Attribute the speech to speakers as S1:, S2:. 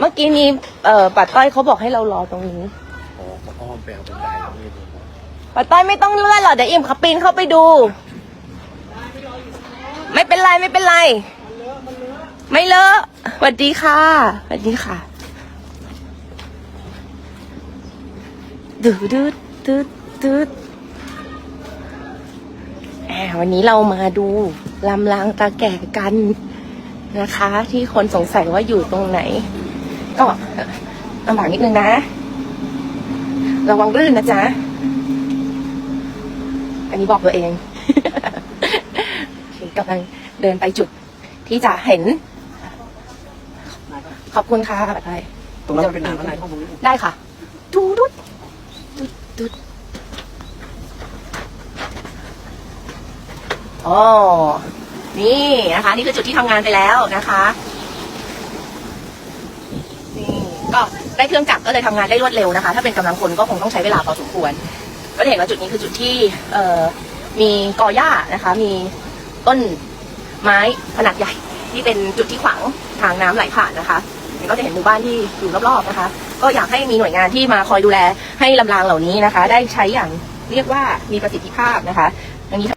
S1: เมื่อกี้นี้เอ่อปัดต้อยเขาบอกให้เรารอตรงนี้
S2: อ๋อก็อ้อมไปเอาบันไดแล้วนี่ดู
S1: ปัดต้อยไม่ต้องเลื่อนหรอกเดี๋ยวอิ่มขับปีนเข้าไปดู ไม่เป็นไรไม่เป็นไร ไม่เลอะสวัสดีค่ะสวัสดีค่ะดูดูดูดูอ่าวันนี้เรามาดูลำลางตาแก่กันนะคะ ที่คนสงสัยว่าอยู่ตรงไหน ก็ลำบากนิดนึงนะ ระวังลื่นนะจ๊ะ อันนี้บอกตัวเองโอเคกำลังเดินไปจุดที่จะเห็น ขอบคุณค่ะบัตรไทย
S2: ตรงนั้นมันเป็นน้ำอะไรข้อมูล
S1: ได้ค่ะดูดุดดุดดุดอ๋อนี่นะคะ นี่คือจุดที่ทำงานไปแล้วนะคะ นี่ก็ ได้เครื่องจักรก็เลยทำงานได้รวดเร็วนะคะ ถ้าเป็นกำลังคนก็คงต้องใช้เวลาพอสมควร ก็จะเห็นว่าจุดนี้คือจุดที่เอ่อมีกอหญ้านะคะ มีต้นไม้ขนาดใหญ่ที่เป็นจุดที่ขวางทางน้ำไหลผ่านนะคะก็จะเห็นหมู่บ้านที่อยู่รอบๆนะคะ ก็อยากให้มีหน่วยงานที่มาคอยดูแลให้ลำรางเหล่านี้นะคะ ได้ใช้อย่างเรียกว่ามีประสิทธิภาพนะคะอย่างนี้